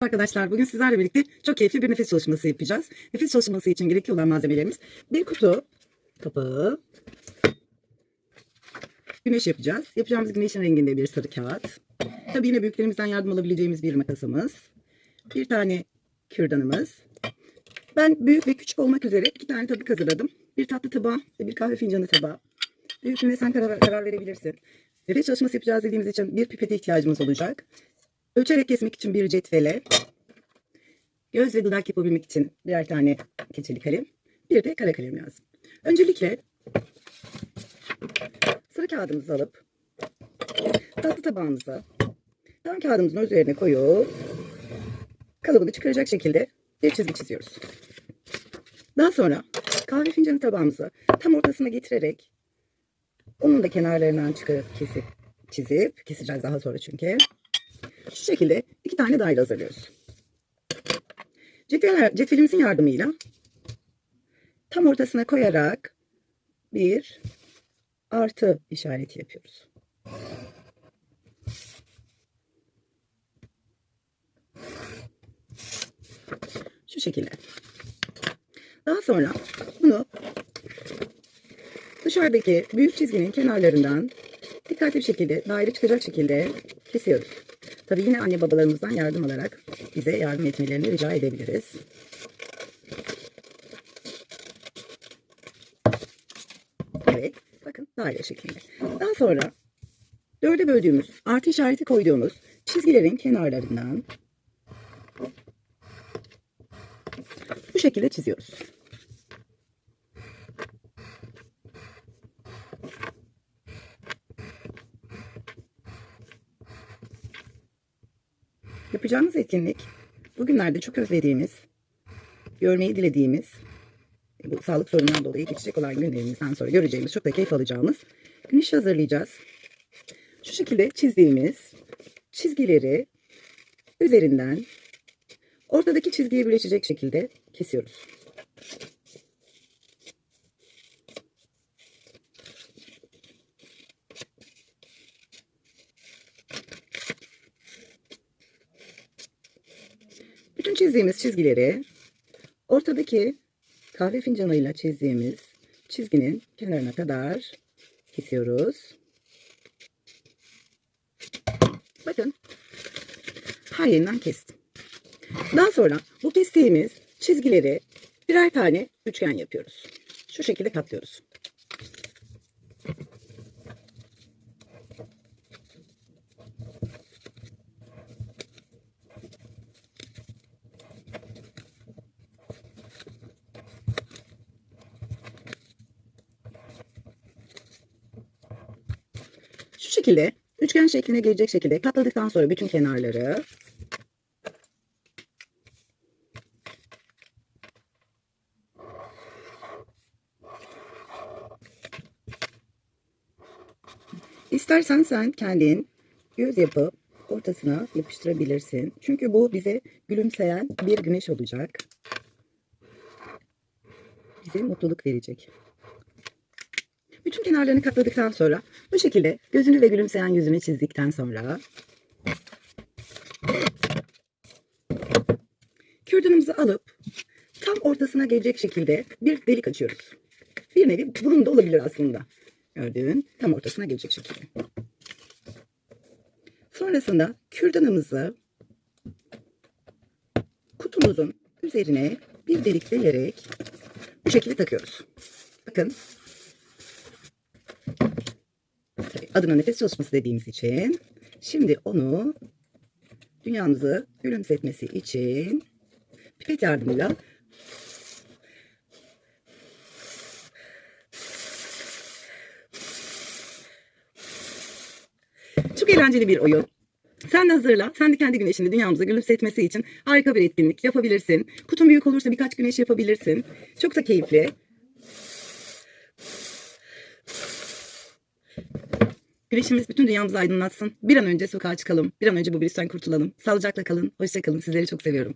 Arkadaşlar bugün sizlerle birlikte çok keyifli bir nefes çalışması yapacağız. Nefes çalışması için gerekli olan malzemelerimiz bir kutu kapağı, güneş yapacağız. Yapacağımız güneşin renginde bir sarı kağıt. Tabii yine büyüklerimizden yardım alabileceğimiz bir makasımız. Bir tane kürdanımız. Ben büyük ve küçük olmak üzere iki tane tabak hazırladım. Bir tatlı tabağı ve bir kahve fincanı tabağı. Büyüklüğüne sen karar, karar verebilirsin. Nefes çalışması yapacağız dediğimiz için bir pipete ihtiyacımız olacak. Ölçerek kesmek için bir cetvele, göz ve dudak yapabilmek için birer tane keçeli kalem, bir de kara kalem lazım. Öncelikle sarı kağıdımızı alıp tatlı tabağımıza tam kağıdımızın üzerine koyup kalıbını çıkaracak şekilde bir çizgi çiziyoruz. Daha sonra kahve fincanı tabağımızı tam ortasına getirerek onun da kenarlarından çıkarıp kesip çizip keseceğiz daha sonra çünkü. Şu şekilde iki tane daire hazırlıyoruz. Cetveler, cetvelimizin yardımıyla tam ortasına koyarak bir artı işareti yapıyoruz. Şu şekilde. Daha sonra bunu dışarıdaki büyük çizginin kenarlarından dikkatli bir şekilde daire çıkacak şekilde kesiyoruz. Tabii yine anne babalarımızdan yardım alarak bize yardım etmelerini rica edebiliriz. Evet, bakın daire şeklinde. Daha sonra dörde böldüğümüz, artı işareti koyduğumuz çizgilerin kenarlarından bu şekilde çiziyoruz. Yapacağımız etkinlik bugünlerde çok özlediğimiz, görmeyi dilediğimiz, bu sağlık sorunundan dolayı geçecek olan günlerimizden sonra göreceğimiz, çok da keyif alacağımız güneş hazırlayacağız. Şu şekilde çizdiğimiz çizgileri üzerinden ortadaki çizgiye birleşecek şekilde kesiyoruz. Çizdiğimiz çizgileri ortadaki kahve fincanıyla çizdiğimiz çizginin kenarına kadar kesiyoruz. Bakın her yerinden kestim. Daha sonra bu kestiğimiz çizgileri birer tane üçgen yapıyoruz. Şu şekilde katlıyoruz. Şekilde üçgen şekline gelecek şekilde katladıktan sonra bütün kenarları İstersen sen kendin göz yapıp ortasına yapıştırabilirsin. Çünkü bu bize gülümseyen bir güneş olacak. Bize mutluluk verecek. Bütün kenarlarını katladıktan sonra bu şekilde gözünü ve gülümseyen yüzünü çizdikten sonra kürdanımızı alıp tam ortasına gelecek şekilde bir delik açıyoruz. Bir nevi burun da olabilir aslında. Gördüğün tam ortasına gelecek şekilde. Sonrasında kürdanımızı kutumuzun üzerine bir delikleyerek bu şekilde takıyoruz. Bakın adına nefes çalışması dediğimiz için şimdi onu dünyamızı gülümsetmesi için pipet yardımıyla çok eğlenceli bir oyun. Sen de hazırla. Sen de kendi güneşini dünyamıza gülümsetmesi için harika bir etkinlik yapabilirsin. Kutun büyük olursa birkaç güneş yapabilirsin. Çok da keyifli. Güneşimiz bütün dünyamızı aydınlatsın. Bir an önce sokağa çıkalım. Bir an önce bu virüsten kurtulalım. Sağlıcakla kalın. Hoşça kalın. Sizleri çok seviyorum.